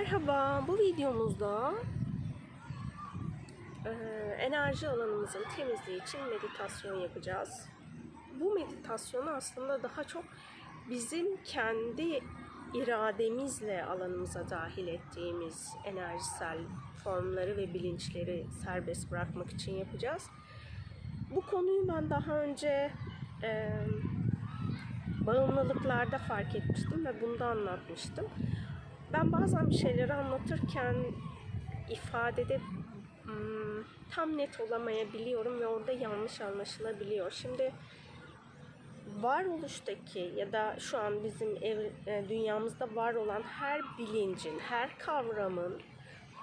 Merhaba, bu videomuzda eee, enerji alanımızın temizliği için meditasyon yapacağız. Bu meditasyonu aslında daha çok bizim kendi irademizle alanımıza dahil ettiğimiz enerjisel formları ve bilinçleri serbest bırakmak için yapacağız. Bu konuyu ben daha önce eee bağımlılıklarda fark etmiştim ve bunda anlatmıştım. Ben bazen bir şeyleri anlatırken ifadede hmm, tam net olamayabiliyorum ve orada yanlış anlaşılabiliyor. Şimdi varoluştaki ya da şu an bizim ev, e, dünyamızda var olan her bilincin, her kavramın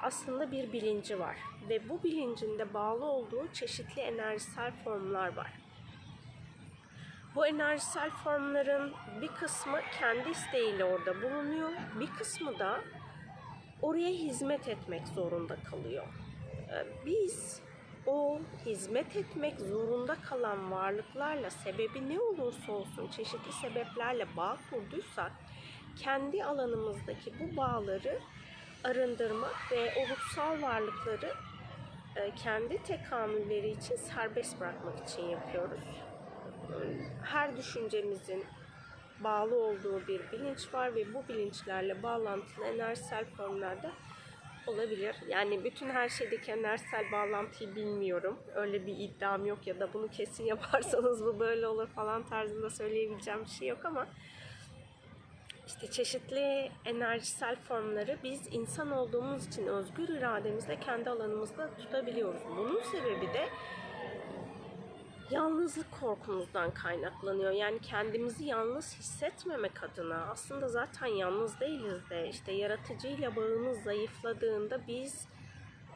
aslında bir bilinci var ve bu bilincinde bağlı olduğu çeşitli enerjisel formlar var. Bu enerjisel formların bir kısmı kendi isteğiyle orada bulunuyor, bir kısmı da oraya hizmet etmek zorunda kalıyor. Ee, Biz o hizmet etmek zorunda kalan varlıklarla sebebi ne olursa olsun çeşitli sebeplerle bağ kurduysak kendi alanımızdaki bu bağları arındırmak ve o ruhsal varlıkları e, kendi tekamülleri için serbest bırakmak için yapıyoruz her düşüncemizin bağlı olduğu bir bilinç var ve bu bilinçlerle bağlantılı enerjisel formlarda olabilir. Yani bütün her şeydeki enerjisel bağlantıyı bilmiyorum. Öyle bir iddiam yok ya da bunu kesin yaparsanız bu böyle olur falan tarzında söyleyebileceğim bir şey yok ama işte çeşitli enerjisel formları biz insan olduğumuz için özgür irademizle kendi alanımızda tutabiliyoruz. Bunun sebebi de yalnızlık korkumuzdan kaynaklanıyor. Yani kendimizi yalnız hissetmemek adına aslında zaten yalnız değiliz de işte yaratıcıyla bağımız zayıfladığında biz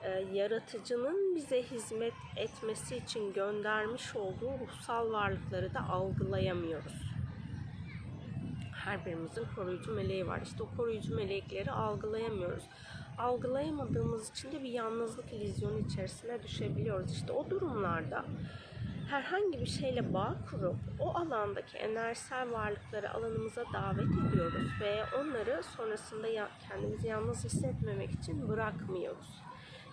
e, yaratıcının bize hizmet etmesi için göndermiş olduğu ruhsal varlıkları da algılayamıyoruz. Her birimizin koruyucu meleği var. İşte o koruyucu melekleri algılayamıyoruz. Algılayamadığımız için de bir yalnızlık illüzyonu içerisine düşebiliyoruz. İşte o durumlarda herhangi bir şeyle bağ kurup o alandaki enerjisel varlıkları alanımıza davet ediyoruz ve onları sonrasında kendimizi yalnız hissetmemek için bırakmıyoruz.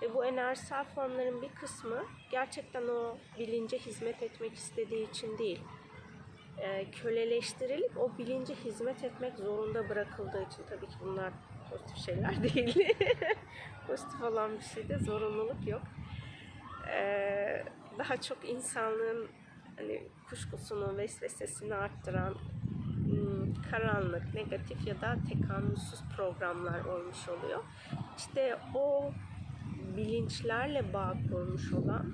Ve bu enerjisel formların bir kısmı gerçekten o bilince hizmet etmek istediği için değil, e, köleleştirilip o bilince hizmet etmek zorunda bırakıldığı için tabii ki bunlar pozitif şeyler değil. pozitif olan bir şeyde zorunluluk yok. Ee, daha çok insanlığın hani kuşkusunu, vesvesesini arttıran hmm, karanlık, negatif ya da tekamülsüz programlar olmuş oluyor. İşte o bilinçlerle bağ kurmuş olan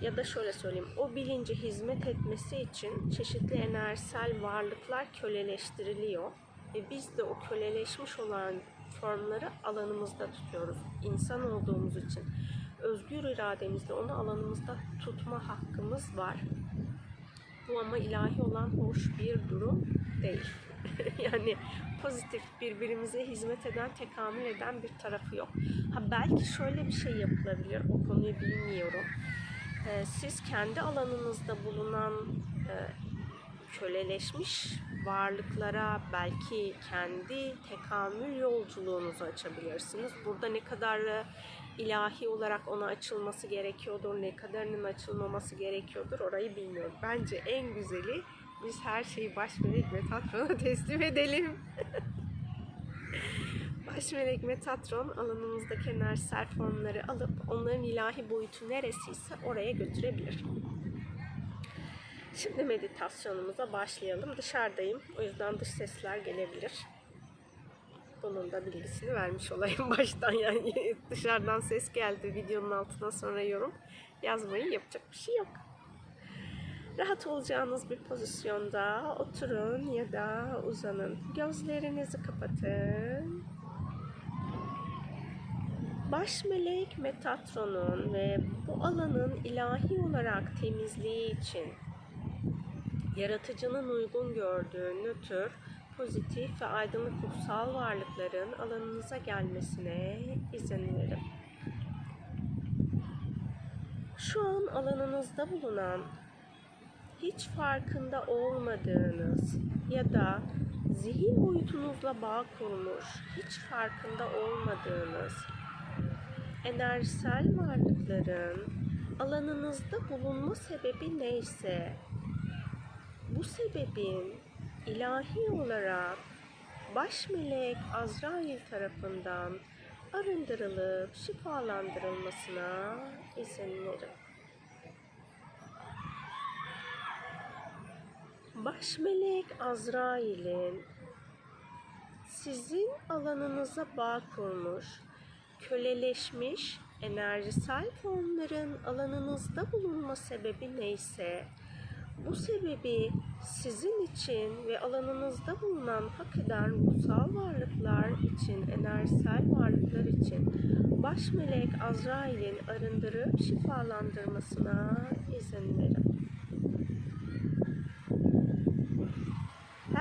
ya da şöyle söyleyeyim, o bilince hizmet etmesi için çeşitli enerjisel varlıklar köleleştiriliyor ve biz de o köleleşmiş olan formları alanımızda tutuyoruz. İnsan olduğumuz için özgür irademizle onu alanımızda tutma hakkımız var. Bu ama ilahi olan hoş bir durum değil. yani pozitif birbirimize hizmet eden, tekamül eden bir tarafı yok. Ha belki şöyle bir şey yapılabilir. O konuyu bilmiyorum. Ee, siz kendi alanınızda bulunan e, köleleşmiş varlıklara belki kendi tekamül yolculuğunuzu açabilirsiniz. Burada ne kadar e, ilahi olarak ona açılması gerekiyordur, ne kadarının açılmaması gerekiyordur orayı bilmiyorum. Bence en güzeli biz her şeyi baş melek Metatron'a teslim edelim. baş melek Metatron alanımızdaki enerjisel formları alıp onların ilahi boyutu neresiyse oraya götürebilir. Şimdi meditasyonumuza başlayalım. Dışarıdayım. O yüzden dış sesler gelebilir. Bunun da bilgisini vermiş olayım baştan. Yani dışarıdan ses geldi videonun altına sonra yorum yazmayı yapacak bir şey yok. Rahat olacağınız bir pozisyonda oturun ya da uzanın. Gözlerinizi kapatın. Baş melek Metatron'un ve bu alanın ilahi olarak temizliği için yaratıcının uygun gördüğü nötr, pozitif ve aydınlık ruhsal varlıkların alanınıza gelmesine izin verin. Şu an alanınızda bulunan hiç farkında olmadığınız ya da zihin boyutunuzla bağ kurmuş, hiç farkında olmadığınız enerjisel varlıkların alanınızda bulunma sebebi neyse bu sebebin ilahi olarak baş melek Azrail tarafından arındırılıp şifalandırılmasına izin verin. Baş melek Azrail'in sizin alanınıza bağ kurmuş, köleleşmiş enerjisel formların alanınızda bulunma sebebi neyse, bu sebebi sizin için ve alanınızda bulunan hak eden ruhsal varlıklar için, enerjisel varlıklar için baş melek Azrail'in arındırıp şifalandırmasına izin verin.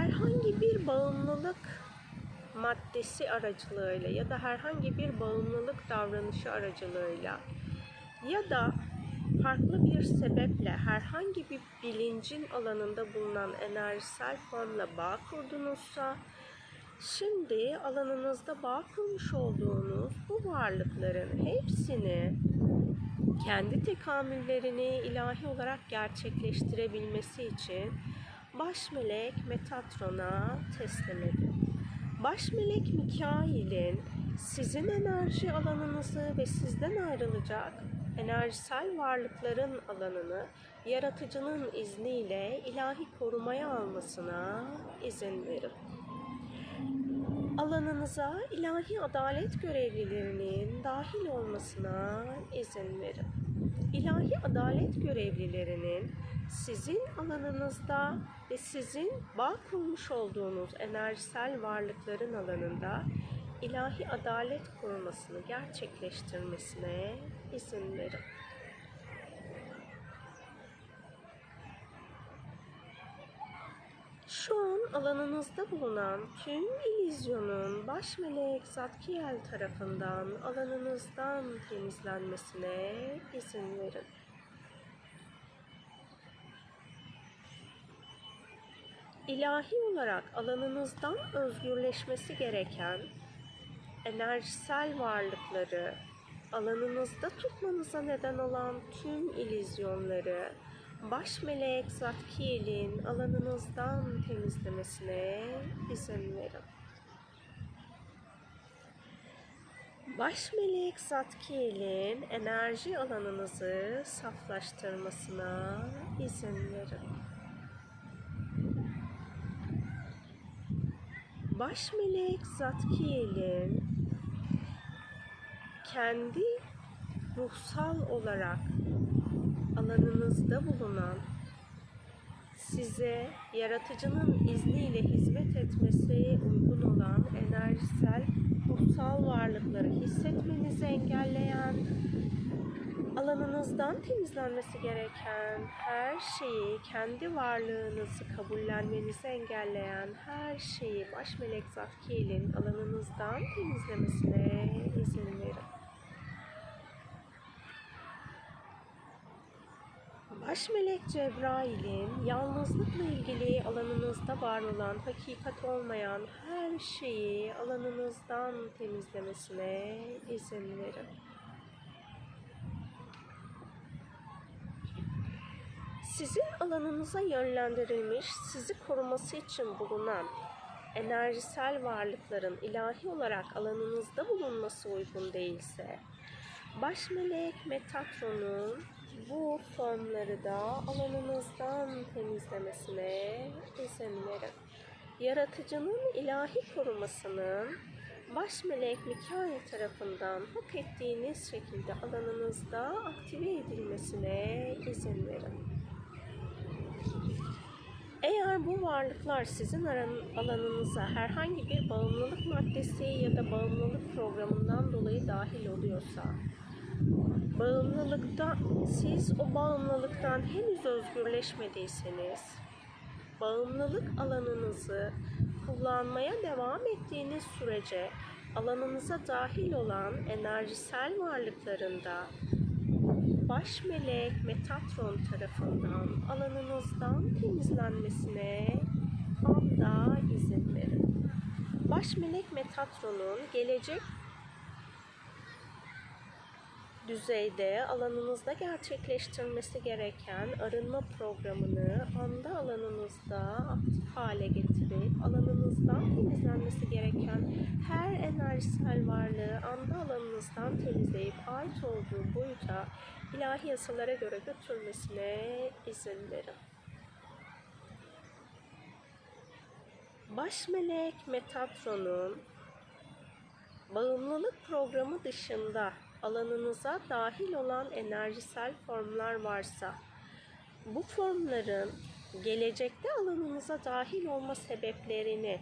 herhangi bir bağımlılık maddesi aracılığıyla ya da herhangi bir bağımlılık davranışı aracılığıyla ya da farklı bir sebeple herhangi bir bilincin alanında bulunan enerjisel formla bağ kurdunuzsa şimdi alanınızda bağ kurmuş olduğunuz bu varlıkların hepsini kendi tekamüllerini ilahi olarak gerçekleştirebilmesi için baş melek Metatron'a teslim edin. Baş melek Mikail'in sizin enerji alanınızı ve sizden ayrılacak enerjisel varlıkların alanını yaratıcının izniyle ilahi korumaya almasına izin verin. Alanınıza ilahi adalet görevlilerinin dahil olmasına izin verin. İlahi adalet görevlilerinin sizin alanınızda ve sizin bağ kurmuş olduğunuz enerjisel varlıkların alanında ilahi adalet korumasını gerçekleştirmesine izin verin. Şu an alanınızda bulunan tüm illüzyonun baş melek Zatkiel tarafından alanınızdan temizlenmesine izin verin. ilahi olarak alanınızdan özgürleşmesi gereken enerjisel varlıkları, alanınızda tutmanıza neden olan tüm ilizyonları, baş melek Zatkiel'in alanınızdan temizlemesine izin verin. Baş melek Zatkiel'in enerji alanınızı saflaştırmasına izin verin. Baş melek Zatkiel'in kendi ruhsal olarak alanınızda bulunan size yaratıcının izniyle hizmet etmesi uygun olan enerjisel ruhsal varlıkları hissetmenizi engelleyen alanınızdan temizlenmesi gereken her şeyi, kendi varlığınızı kabullenmenizi engelleyen her şeyi baş melek Zatkiel'in alanınızdan temizlemesine izin verin. Baş melek Cebrail'in yalnızlıkla ilgili alanınızda var olan hakikat olmayan her şeyi alanınızdan temizlemesine izin verin. Sizin alanınıza yönlendirilmiş, sizi koruması için bulunan enerjisel varlıkların ilahi olarak alanınızda bulunması uygun değilse, baş melek Metatron'un bu formları da alanınızdan temizlemesine izin verin. Yaratıcının ilahi korumasının baş melek Mikail tarafından hak ettiğiniz şekilde alanınızda aktive edilmesine izin verin. Eğer bu varlıklar sizin alanınıza herhangi bir bağımlılık maddesi ya da bağımlılık programından dolayı dahil oluyorsa, bağımlılıkta siz o bağımlılıktan henüz özgürleşmediyseniz, bağımlılık alanınızı kullanmaya devam ettiğiniz sürece alanınıza dahil olan enerjisel varlıklarında baş melek Metatron tarafından alanınızdan temizlenmesine anda izin verin. Baş melek Metatron'un gelecek düzeyde alanınızda gerçekleştirmesi gereken arınma programını anda alanınızda aktif hale getirip alanınızdan temizlenmesi gereken her enerjisel varlığı anda alanınızdan temizleyip ait olduğu boyuta ilahi yasalara göre götürmesine izin verin. Baş melek Metatron'un bağımlılık programı dışında alanınıza dahil olan enerjisel formlar varsa bu formların gelecekte alanınıza dahil olma sebeplerini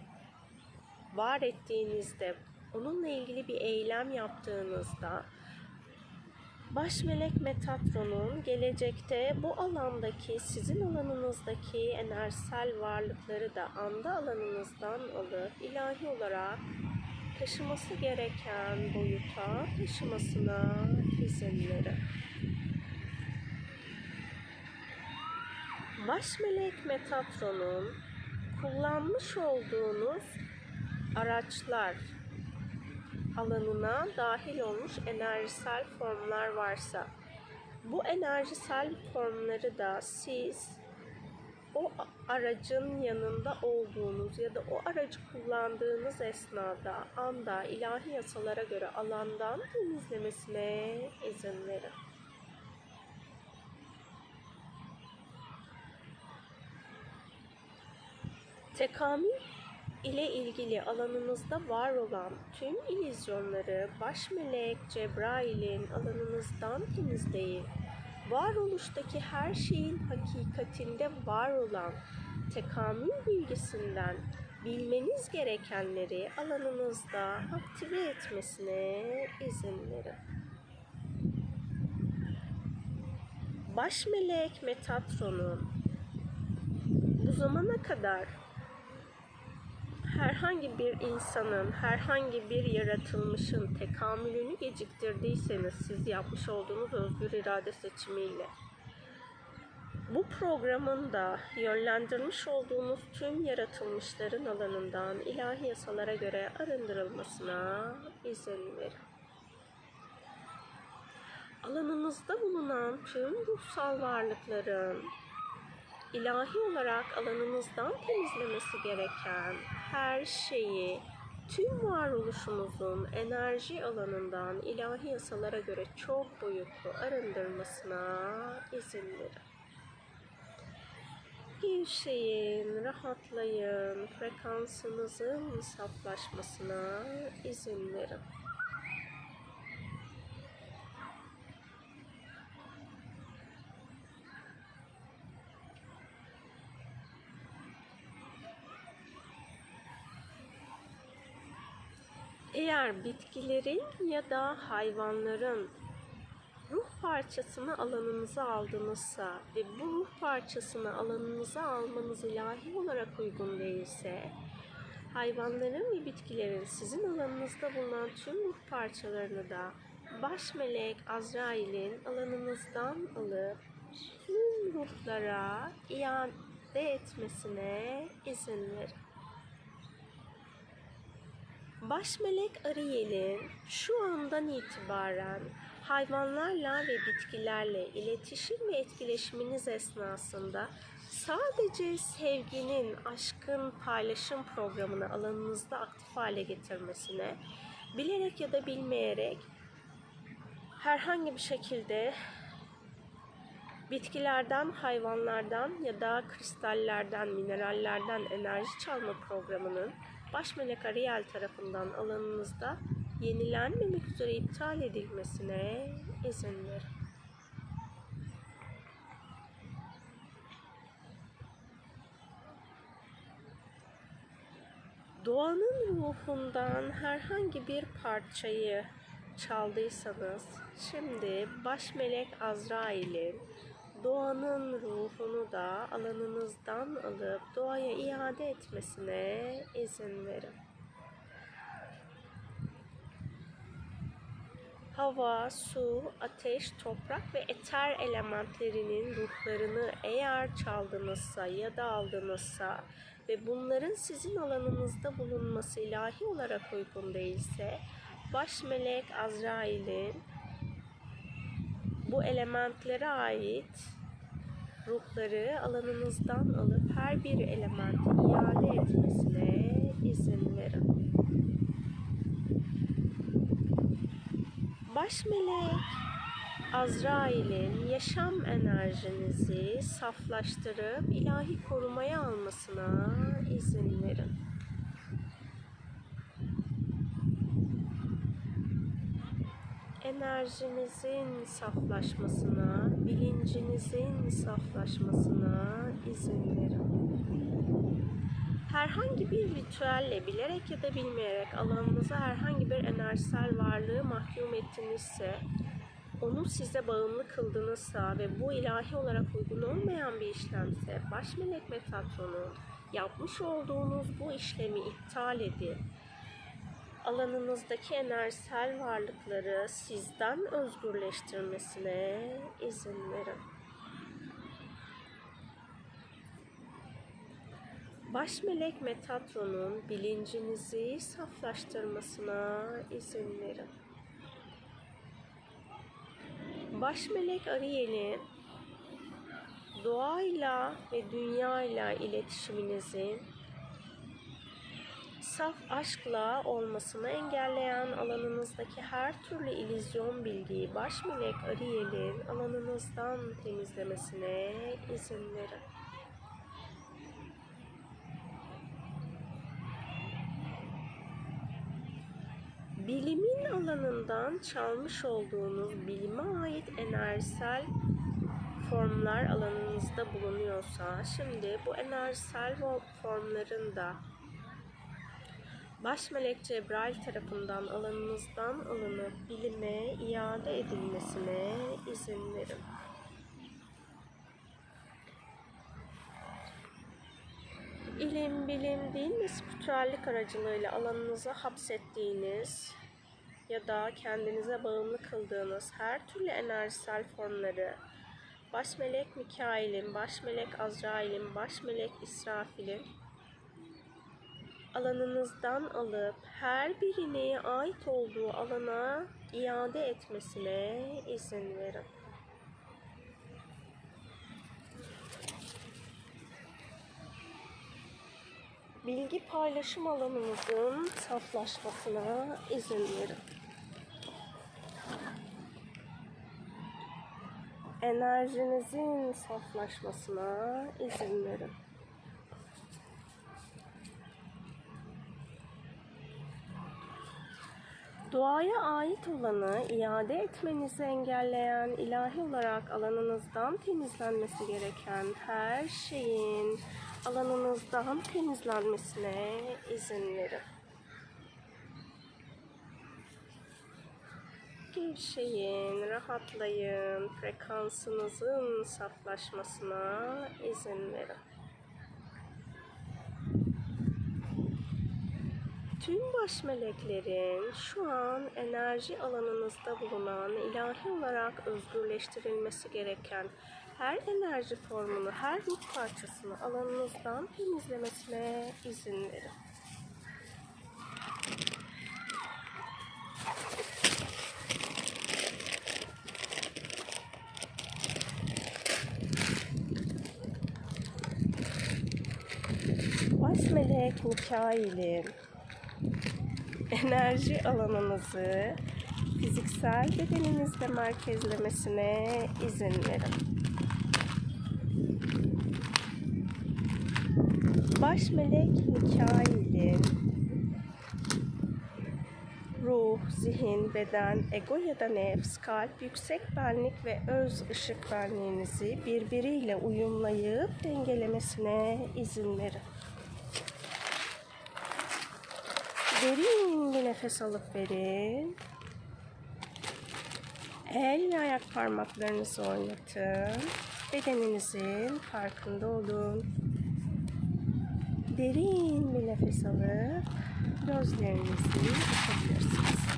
var ettiğinizde onunla ilgili bir eylem yaptığınızda Baş melek Metatron'un gelecekte bu alandaki sizin alanınızdaki enerjisel varlıkları da anda alanınızdan alıp ilahi olarak taşıması gereken boyuta taşımasına izin verin. Baş melek Metatron'un kullanmış olduğunuz araçlar alanına dahil olmuş enerjisel formlar varsa bu enerjisel formları da siz o aracın yanında olduğunuz ya da o aracı kullandığınız esnada anda ilahi yasalara göre alandan temizlemesine izin verin. Tekamül ile ilgili alanınızda var olan tüm illüzyonları baş melek Cebrail'in alanınızdan temizleyin. Varoluştaki her şeyin hakikatinde var olan tekamül bilgisinden bilmeniz gerekenleri alanınızda aktive etmesine izin verin. Baş melek Metatron'un bu zamana kadar herhangi bir insanın, herhangi bir yaratılmışın tekamülünü geciktirdiyseniz siz yapmış olduğunuz özgür irade seçimiyle bu programın da yönlendirmiş olduğunuz tüm yaratılmışların alanından ilahi yasalara göre arındırılmasına izin verin. Alanınızda bulunan tüm ruhsal varlıkların ilahi olarak alanınızdan temizlemesi gereken her şeyi tüm varoluşumuzun enerji alanından ilahi yasalara göre çok boyutlu arındırmasına izin verin. Gevşeyin, rahatlayın, frekansınızın saflaşmasına izin verin. Eğer bitkilerin ya da hayvanların ruh parçasını alanınıza aldınızsa ve bu ruh parçasını alanınıza almanız ilahi olarak uygun değilse, hayvanların ve bitkilerin sizin alanınızda bulunan tüm ruh parçalarını da baş melek Azrail'in alanınızdan alıp tüm ruhlara iade etmesine izin verin. Baş melek Ariel'in şu andan itibaren hayvanlarla ve bitkilerle iletişim ve etkileşiminiz esnasında sadece sevginin, aşkın paylaşım programını alanınızda aktif hale getirmesine, bilerek ya da bilmeyerek herhangi bir şekilde bitkilerden, hayvanlardan ya da kristallerden, minerallerden enerji çalma programının baş melek Ariel tarafından alanınızda yenilenmemek üzere iptal edilmesine izin verin. Doğanın ruhundan herhangi bir parçayı çaldıysanız şimdi baş melek Azrail'in doğanın ruhunu da alanınızdan alıp doğaya iade etmesine izin verin. hava, su, ateş, toprak ve eter elementlerinin ruhlarını eğer çaldınızsa ya da aldınızsa ve bunların sizin alanınızda bulunması ilahi olarak uygun değilse baş melek Azrail'in bu elementlere ait ruhları alanınızdan alıp her bir elementi iade etmesine izin verin. Baş melek Azrail'in yaşam enerjinizi saflaştırıp ilahi korumaya almasına izin verin. Enerjinizin saflaşmasına, bilincinizin saflaşmasına izin verin. Herhangi bir ritüelle bilerek ya da bilmeyerek alanınıza herhangi bir enerjisel varlığı mahkum ettinizse, onu size bağımlı kıldınızsa ve bu ilahi olarak uygun olmayan bir işlemse, baş melek Metatron'un yapmış olduğunuz bu işlemi iptal edin. Alanınızdaki enerjisel varlıkları sizden özgürleştirmesine izin verin. Baş melek Metatron'un bilincinizi saflaştırmasına izin verin. Baş melek Ariel'in doğayla ve dünyayla iletişiminizin saf aşkla olmasını engelleyen alanınızdaki her türlü illüzyon bilgiyi baş melek Ariel'in alanınızdan temizlemesine izin verin. bilimin alanından çalmış olduğunuz bilime ait enerjisel formlar alanınızda bulunuyorsa şimdi bu enerjisel formların da Baş melek Cebrail tarafından alanınızdan alınıp bilime iade edilmesine izin verin. İlim, bilim, din ve spiritüellik aracılığıyla alanınıza hapsettiğiniz ya da kendinize bağımlı kıldığınız her türlü enerjisel formları baş melek Mikail'in, baş melek Azrail'in, baş melek İsrafil'in alanınızdan alıp her birine ait olduğu alana iade etmesine izin verin. bilgi paylaşım alanımızın saflaşmasına izin verin. Enerjinizin saflaşmasına izin verin. Doğaya ait olanı iade etmenizi engelleyen ilahi olarak alanınızdan temizlenmesi gereken her şeyin alanınızdan temizlenmesine izin verin. Gevşeyin, rahatlayın, frekansınızın saflaşmasına izin verin. Tüm baş meleklerin şu an enerji alanınızda bulunan ilahi olarak özgürleştirilmesi gereken her enerji formunu, her ruh parçasını alanınızdan temizlemesine izin verin. Baş melek Mikail'in enerji alanınızı fiziksel bedeninizde merkezlemesine izin verin. Baş melek Mikail'in ruh, zihin, beden, ego ya da nefs, kalp, yüksek benlik ve öz ışık benliğinizi birbiriyle uyumlayıp dengelemesine izin verin. Derin nefes alıp verin. El ve ayak parmaklarınızı oynatın. Bedeninizin farkında olun. Derin bir nefes alıp gözlerinizi açabilirsiniz.